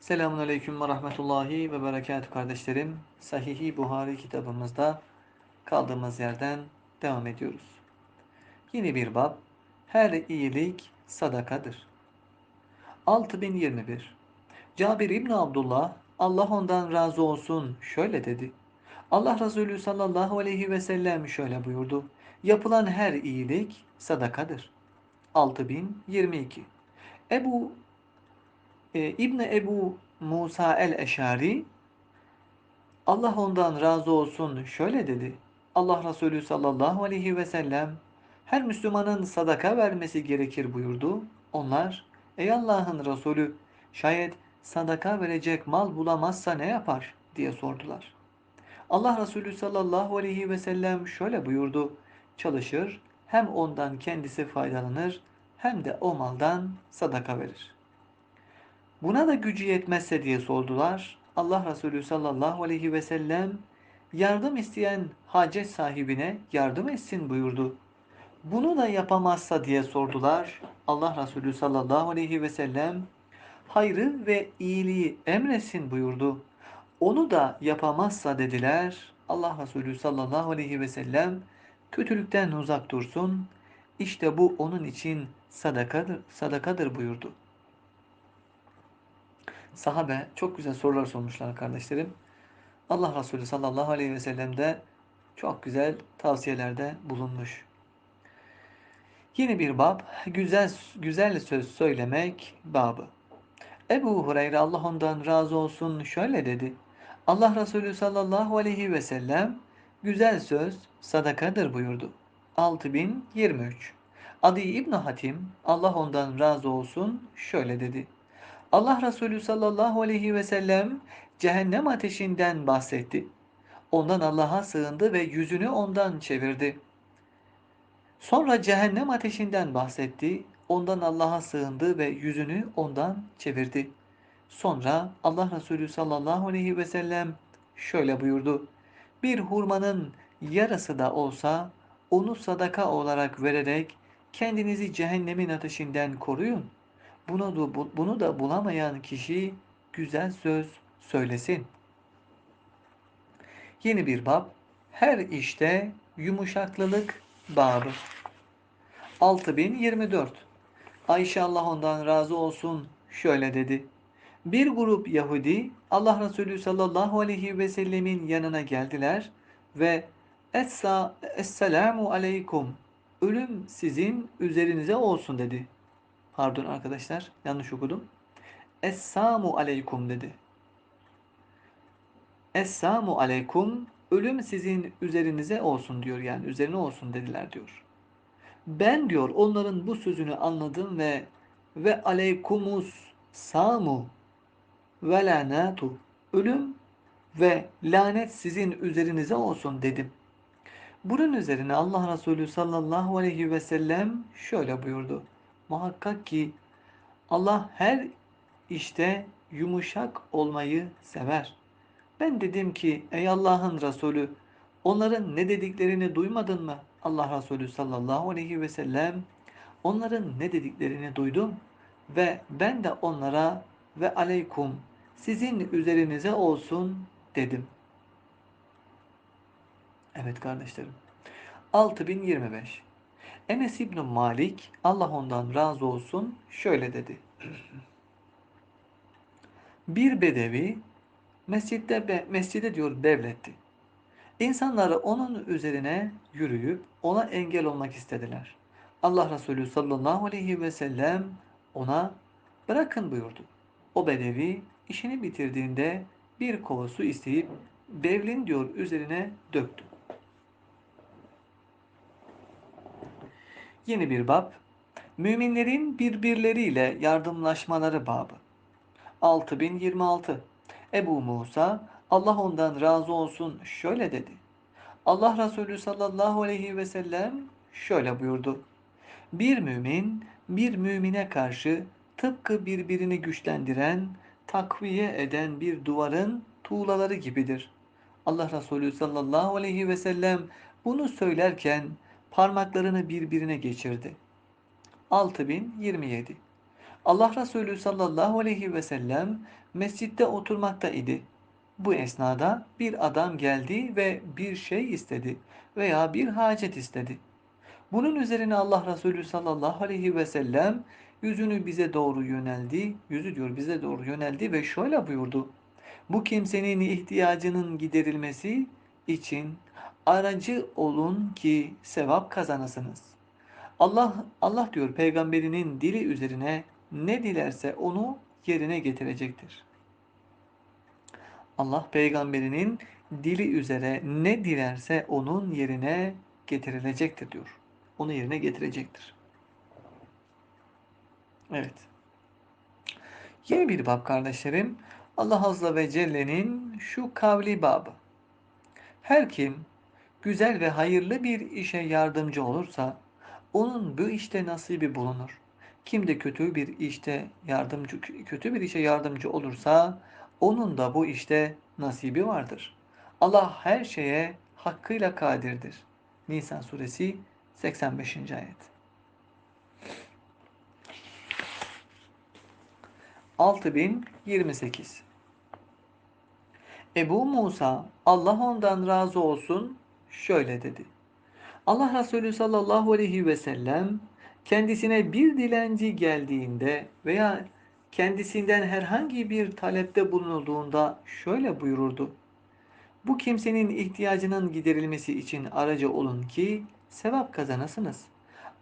Selamun Aleyküm ve Rahmetullahi ve Berekatuhu kardeşlerim. Sahih-i Buhari kitabımızda kaldığımız yerden devam ediyoruz. Yeni bir bab. Her iyilik sadakadır. 6021 Cabir İbni Abdullah, Allah ondan razı olsun şöyle dedi. Allah Resulü sallallahu aleyhi ve sellem şöyle buyurdu. Yapılan her iyilik sadakadır. 6022 Ebu e, İbni Ebu Musa el-Eşari Allah ondan razı olsun şöyle dedi. Allah Resulü sallallahu aleyhi ve sellem her Müslümanın sadaka vermesi gerekir buyurdu. Onlar ey Allah'ın Resulü şayet sadaka verecek mal bulamazsa ne yapar diye sordular. Allah Resulü sallallahu aleyhi ve sellem şöyle buyurdu. Çalışır hem ondan kendisi faydalanır hem de o maldan sadaka verir. Buna da gücü yetmezse diye sordular. Allah Resulü sallallahu aleyhi ve sellem yardım isteyen hacet sahibine yardım etsin buyurdu. Bunu da yapamazsa diye sordular. Allah Resulü sallallahu aleyhi ve sellem hayrı ve iyiliği emretsin buyurdu. Onu da yapamazsa dediler. Allah Resulü sallallahu aleyhi ve sellem kötülükten uzak dursun. İşte bu onun için sadakadır, sadakadır buyurdu. Sahabe çok güzel sorular sormuşlar kardeşlerim. Allah Resulü sallallahu aleyhi ve sellem de çok güzel tavsiyelerde bulunmuş. Yeni bir bab, güzel güzel söz söylemek babı. Ebu Hureyre Allah ondan razı olsun şöyle dedi. Allah Resulü sallallahu aleyhi ve sellem güzel söz sadakadır buyurdu. 6023 Adi İbn Hatim Allah ondan razı olsun şöyle dedi. Allah Resulü sallallahu aleyhi ve sellem cehennem ateşinden bahsetti. Ondan Allah'a sığındı ve yüzünü ondan çevirdi. Sonra cehennem ateşinden bahsetti. Ondan Allah'a sığındı ve yüzünü ondan çevirdi. Sonra Allah Resulü sallallahu aleyhi ve sellem şöyle buyurdu. Bir hurmanın yarısı da olsa onu sadaka olarak vererek kendinizi cehennemin ateşinden koruyun. Bunu da, bunu da bulamayan kişi güzel söz söylesin. Yeni bir bab. Her işte yumuşaklılık babı. 6024 Ayşe Allah ondan razı olsun şöyle dedi. Bir grup Yahudi Allah Resulü sallallahu aleyhi ve sellemin yanına geldiler ve Essa, Esselamu aleykum ölüm sizin üzerinize olsun dedi. Pardon arkadaşlar yanlış okudum. Essamu aleykum dedi. Essamu aleykum ölüm sizin üzerinize olsun diyor yani üzerine olsun dediler diyor. Ben diyor onların bu sözünü anladım ve ve aleykumus samu ve lanatu ölüm ve lanet sizin üzerinize olsun dedim. Bunun üzerine Allah Resulü sallallahu aleyhi ve sellem şöyle buyurdu. Muhakkak ki Allah her işte yumuşak olmayı sever. Ben dedim ki ey Allah'ın Resulü onların ne dediklerini duymadın mı? Allah Resulü sallallahu aleyhi ve sellem onların ne dediklerini duydum ve ben de onlara ve aleykum sizin üzerinize olsun dedim. Evet kardeşlerim. 6025 Enes İbn Malik Allah ondan razı olsun şöyle dedi. Bir bedevi mescitte mescide diyor devletti. İnsanları onun üzerine yürüyüp ona engel olmak istediler. Allah Resulü sallallahu aleyhi ve sellem ona bırakın buyurdu. O bedevi işini bitirdiğinde bir kova su isteyip bevlin diyor üzerine döktü. Yeni bir bab. Müminlerin birbirleriyle yardımlaşmaları babı. 6026 Ebu Musa Allah ondan razı olsun şöyle dedi. Allah Resulü sallallahu aleyhi ve sellem şöyle buyurdu. Bir mümin bir mümine karşı tıpkı birbirini güçlendiren, takviye eden bir duvarın tuğlaları gibidir. Allah Resulü sallallahu aleyhi ve sellem bunu söylerken parmaklarını birbirine geçirdi. 6027 Allah Resulü sallallahu aleyhi ve sellem mescitte oturmakta idi. Bu esnada bir adam geldi ve bir şey istedi veya bir hacet istedi. Bunun üzerine Allah Resulü sallallahu aleyhi ve sellem yüzünü bize doğru yöneldi, yüzü diyor bize doğru yöneldi ve şöyle buyurdu. Bu kimsenin ihtiyacının giderilmesi için aracı olun ki sevap kazanasınız. Allah Allah diyor peygamberinin dili üzerine ne dilerse onu yerine getirecektir. Allah peygamberinin dili üzere ne dilerse onun yerine getirilecektir diyor. Onu yerine getirecektir. Evet. Yeni bir bab kardeşlerim. Allah Azze ve Celle'nin şu kavli babı. Her kim güzel ve hayırlı bir işe yardımcı olursa onun bu işte nasibi bulunur. Kim de kötü bir işte yardımcı kötü bir işe yardımcı olursa onun da bu işte nasibi vardır. Allah her şeye hakkıyla kadirdir. Nisan suresi 85. ayet. 6028 Ebu Musa Allah ondan razı olsun şöyle dedi. Allah Resulü sallallahu aleyhi ve sellem kendisine bir dilenci geldiğinde veya kendisinden herhangi bir talepte bulunulduğunda şöyle buyururdu. Bu kimsenin ihtiyacının giderilmesi için aracı olun ki sevap kazanasınız.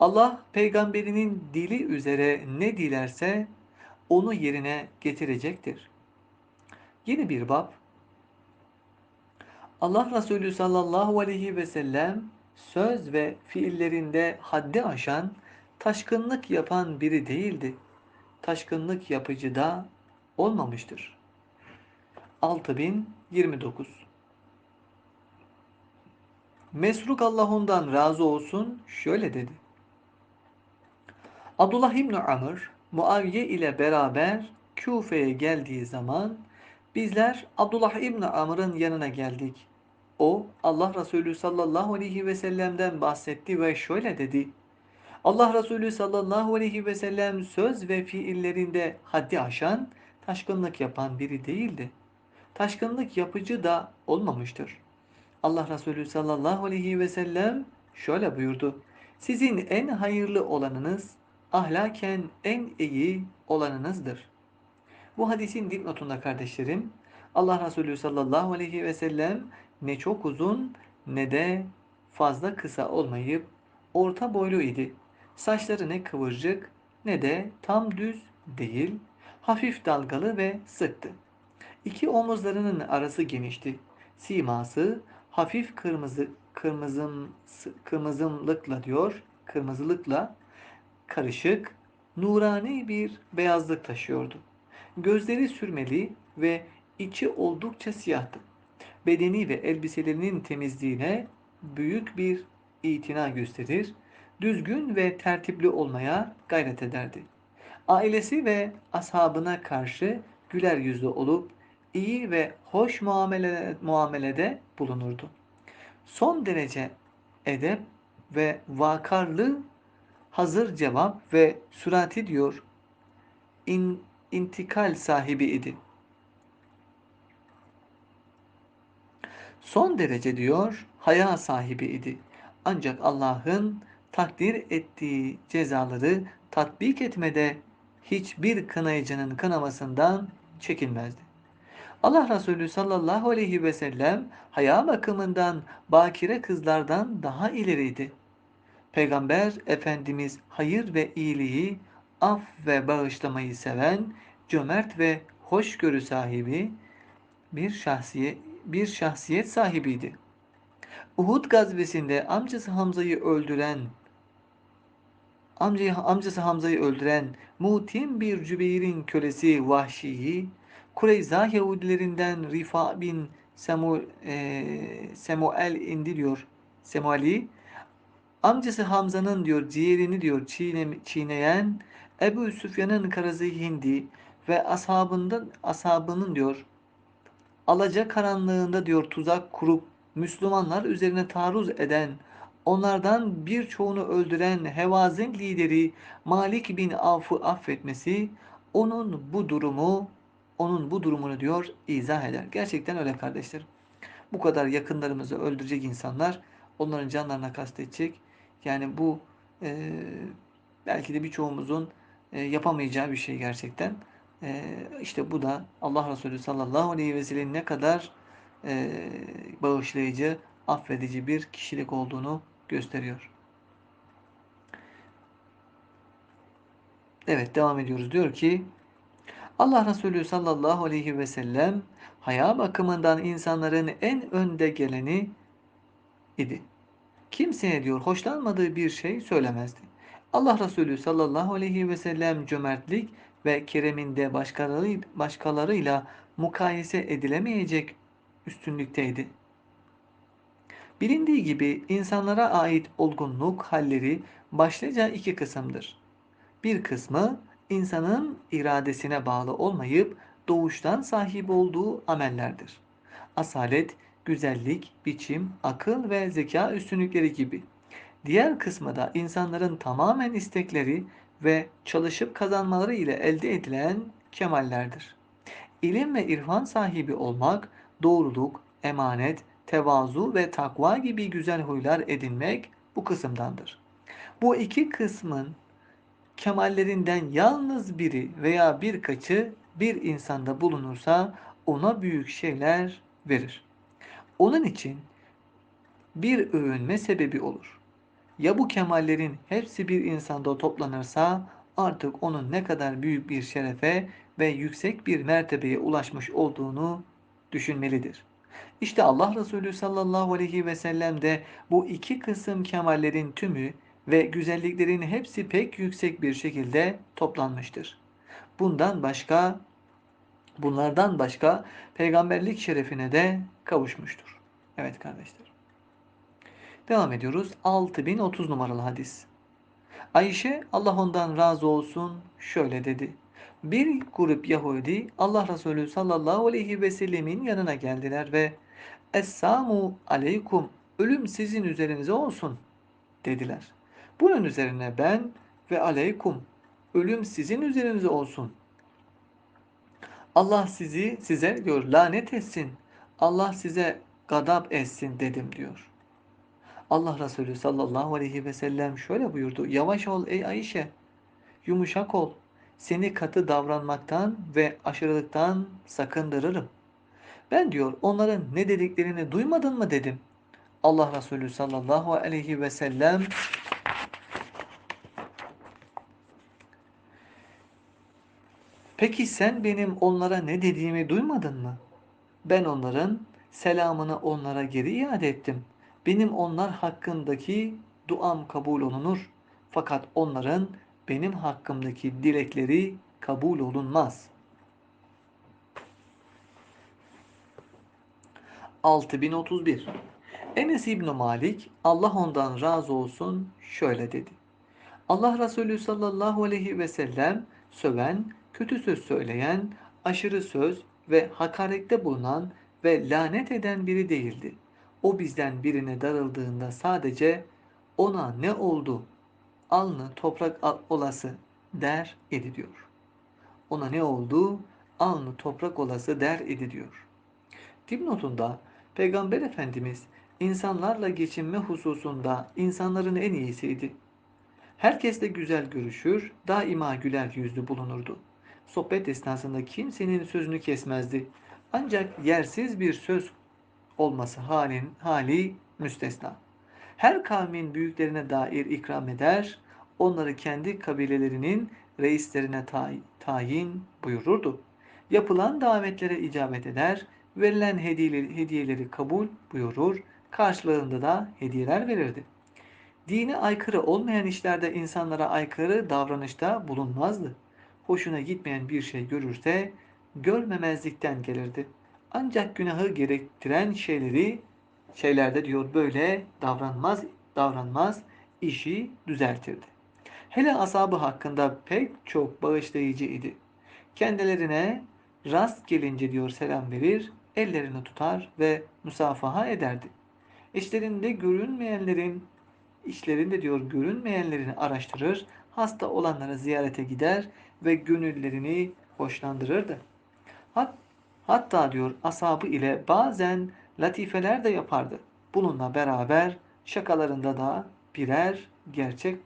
Allah peygamberinin dili üzere ne dilerse onu yerine getirecektir. Yeni bir bab. Allah Resulü sallallahu aleyhi ve sellem söz ve fiillerinde haddi aşan, taşkınlık yapan biri değildi. Taşkınlık yapıcı da olmamıştır. 6029 Mesruk Allah ondan razı olsun şöyle dedi. Abdullah İbni Amr Muaviye ile beraber Küfe'ye geldiği zaman bizler Abdullah İbni Amr'ın yanına geldik. O Allah Resulü sallallahu aleyhi ve sellem'den bahsetti ve şöyle dedi. Allah Resulü sallallahu aleyhi ve sellem söz ve fiillerinde haddi aşan, taşkınlık yapan biri değildi. Taşkınlık yapıcı da olmamıştır. Allah Resulü sallallahu aleyhi ve sellem şöyle buyurdu. Sizin en hayırlı olanınız ahlaken en iyi olanınızdır. Bu hadisin dipnotunda kardeşlerim Allah Resulü sallallahu aleyhi ve sellem ne çok uzun ne de fazla kısa olmayıp orta boylu idi. Saçları ne kıvırcık ne de tam düz değil, hafif dalgalı ve sıktı. İki omuzlarının arası genişti. Siması hafif kırmızı kırmızım kırmızımlıkla diyor, kırmızılıkla karışık, nurani bir beyazlık taşıyordu. Gözleri sürmeli ve içi oldukça siyahtı. Bedeni ve elbiselerinin temizliğine büyük bir itina gösterir, düzgün ve tertipli olmaya gayret ederdi. Ailesi ve ashabına karşı güler yüzlü olup iyi ve hoş muamele, muamelede bulunurdu. Son derece edep ve vakarlı hazır cevap ve sürati diyor in, intikal sahibi idi. Son derece diyor haya sahibi idi. Ancak Allah'ın takdir ettiği cezaları tatbik etmede hiçbir kınayıcının kınamasından çekinmezdi. Allah Resulü sallallahu aleyhi ve sellem haya bakımından bakire kızlardan daha ileriydi. Peygamber Efendimiz hayır ve iyiliği, af ve bağışlamayı seven, cömert ve hoşgörü sahibi bir şahsiyet, bir şahsiyet sahibiydi. Uhud gazvesinde amcası Hamza'yı öldüren amcayı, amcası Hamza'yı öldüren mutim bir Cübeyr'in kölesi Vahşi'yi Kureyza Yahudilerinden Rifa bin Samuel, e, Samuel indiriyor. Semuali Amcası Hamza'nın diyor ciğerini diyor çiğne, çiğneyen Ebu Süfyan'ın karısı Hindi ve ashabından ashabının diyor alaca karanlığında diyor tuzak kurup Müslümanlar üzerine taarruz eden onlardan birçoğunu öldüren Hevazin lideri Malik bin Avf'ı affetmesi onun bu durumu onun bu durumunu diyor izah eder. Gerçekten öyle kardeşlerim. Bu kadar yakınlarımızı öldürecek insanlar onların canlarına kastedecek. Yani bu e, belki de birçoğumuzun e, yapamayacağı bir şey gerçekten. E, işte bu da Allah Resulü sallallahu aleyhi ve sellem'in ne kadar e, bağışlayıcı, affedici bir kişilik olduğunu gösteriyor. Evet devam ediyoruz. Diyor ki Allah Resulü sallallahu aleyhi ve sellem haya bakımından insanların en önde geleni idi. Kimseye diyor hoşlanmadığı bir şey söylemezdi. Allah Resulü sallallahu aleyhi ve sellem cömertlik ve kereminde başkaları, başkalarıyla mukayese edilemeyecek üstünlükteydi. Bilindiği gibi insanlara ait olgunluk halleri başlıca iki kısımdır. Bir kısmı insanın iradesine bağlı olmayıp doğuştan sahip olduğu amellerdir. Asalet, güzellik, biçim, akıl ve zeka üstünlükleri gibi. Diğer kısmı da insanların tamamen istekleri ve çalışıp kazanmaları ile elde edilen kemallerdir. İlim ve irfan sahibi olmak, doğruluk, emanet, tevazu ve takva gibi güzel huylar edinmek bu kısımdandır. Bu iki kısmın kemallerinden yalnız biri veya birkaçı bir insanda bulunursa ona büyük şeyler verir. Onun için bir övünme sebebi olur. Ya bu kemallerin hepsi bir insanda toplanırsa artık onun ne kadar büyük bir şerefe ve yüksek bir mertebeye ulaşmış olduğunu düşünmelidir. İşte Allah Resulü sallallahu aleyhi ve sellem de bu iki kısım kemallerin tümü ve güzelliklerin hepsi pek yüksek bir şekilde toplanmıştır. Bundan başka bunlardan başka peygamberlik şerefine de kavuşmuştur. Evet kardeşler. Devam ediyoruz. 6030 numaralı hadis. Ayşe Allah ondan razı olsun şöyle dedi. Bir grup Yahudi Allah Resulü sallallahu aleyhi ve sellemin yanına geldiler ve Esselamu aleykum ölüm sizin üzerinize olsun dediler. Bunun üzerine ben ve aleykum ölüm sizin üzerinize olsun. Allah sizi size diyor lanet etsin. Allah size gadap etsin dedim diyor. Allah Resulü sallallahu aleyhi ve sellem şöyle buyurdu. Yavaş ol ey Ayşe. Yumuşak ol. Seni katı davranmaktan ve aşırılıktan sakındırırım. Ben diyor onların ne dediklerini duymadın mı dedim. Allah Resulü sallallahu aleyhi ve sellem Peki sen benim onlara ne dediğimi duymadın mı? Ben onların selamını onlara geri iade ettim. Benim onlar hakkındaki duam kabul olunur. Fakat onların benim hakkımdaki dilekleri kabul olunmaz. 6031 Enes İbn Malik Allah ondan razı olsun şöyle dedi. Allah Resulü sallallahu aleyhi ve sellem söven, kötü söz söyleyen, aşırı söz ve hakarette bulunan ve lanet eden biri değildi. O bizden birine darıldığında sadece ona ne oldu alnı toprak olası der idi diyor. Ona ne oldu alnı toprak olası der idi diyor. Dipnotunda Peygamber Efendimiz insanlarla geçinme hususunda insanların en iyisiydi. Herkesle güzel görüşür, daima güler yüzlü bulunurdu. Sohbet esnasında kimsenin sözünü kesmezdi. Ancak yersiz bir söz olması halin, hali müstesna. Her kavmin büyüklerine dair ikram eder, onları kendi kabilelerinin reislerine tayin buyururdu. Yapılan davetlere icabet eder, verilen hediyeleri, hediyeleri kabul buyurur, karşılığında da hediyeler verirdi. Dine aykırı olmayan işlerde insanlara aykırı davranışta bulunmazdı. Hoşuna gitmeyen bir şey görürse görmemezlikten gelirdi. Ancak günahı gerektiren şeyleri şeylerde diyor böyle davranmaz davranmaz işi düzeltirdi. Hele asabı hakkında pek çok bağışlayıcı idi. Kendilerine rast gelince diyor selam verir, ellerini tutar ve musafaha ederdi. İşlerinde görünmeyenlerin içlerinde diyor görünmeyenlerini araştırır, hasta olanları ziyarete gider ve gönüllerini hoşlandırırdı. Hat, hatta diyor ashabı ile bazen latifeler de yapardı. Bununla beraber şakalarında da birer gerçek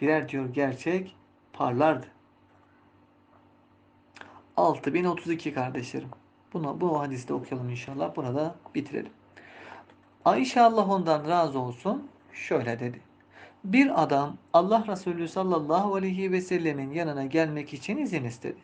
birer diyor gerçek parlardı. 6032 kardeşlerim. Bunu bu hadiste okuyalım inşallah. Buna da bitirelim. Ayşe Allah ondan razı olsun şöyle dedi. Bir adam Allah Resulü sallallahu aleyhi ve sellemin yanına gelmek için izin istedi.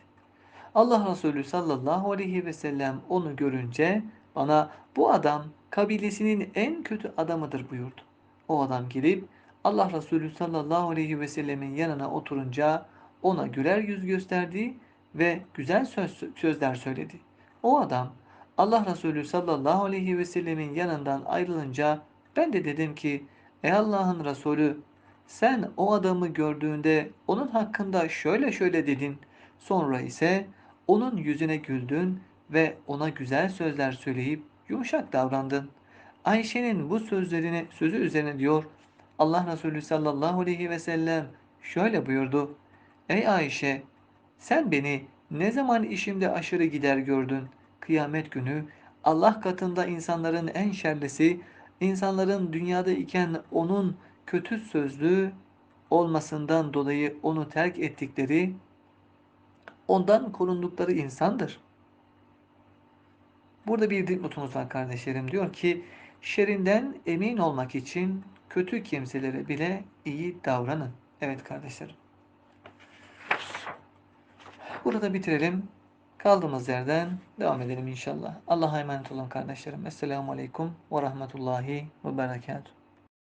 Allah Resulü sallallahu aleyhi ve sellem onu görünce bana bu adam kabilesinin en kötü adamıdır buyurdu. O adam girip Allah Resulü sallallahu aleyhi ve sellemin yanına oturunca ona güler yüz gösterdi ve güzel söz, sözler söyledi. O adam Allah Resulü sallallahu aleyhi ve sellemin yanından ayrılınca ben de dedim ki ey Allah'ın Resulü sen o adamı gördüğünde onun hakkında şöyle şöyle dedin. Sonra ise onun yüzüne güldün ve ona güzel sözler söyleyip yumuşak davrandın. Ayşe'nin bu sözlerini sözü üzerine diyor Allah Resulü sallallahu aleyhi ve sellem şöyle buyurdu. Ey Ayşe sen beni ne zaman işimde aşırı gider gördün? Kıyamet günü Allah katında insanların en şerlisi, insanların dünyada iken onun kötü sözlü olmasından dolayı onu terk ettikleri, ondan korundukları insandır. Burada bir dipnotumuz var kardeşlerim. Diyor ki, şerinden emin olmak için kötü kimselere bile iyi davranın. Evet kardeşlerim. Burada bitirelim. Kaldığımız yerden devam edelim inşallah. Allah'a emanet olun kardeşlerim. Esselamu Aleyküm ve Rahmetullahi ve Berekatuhu.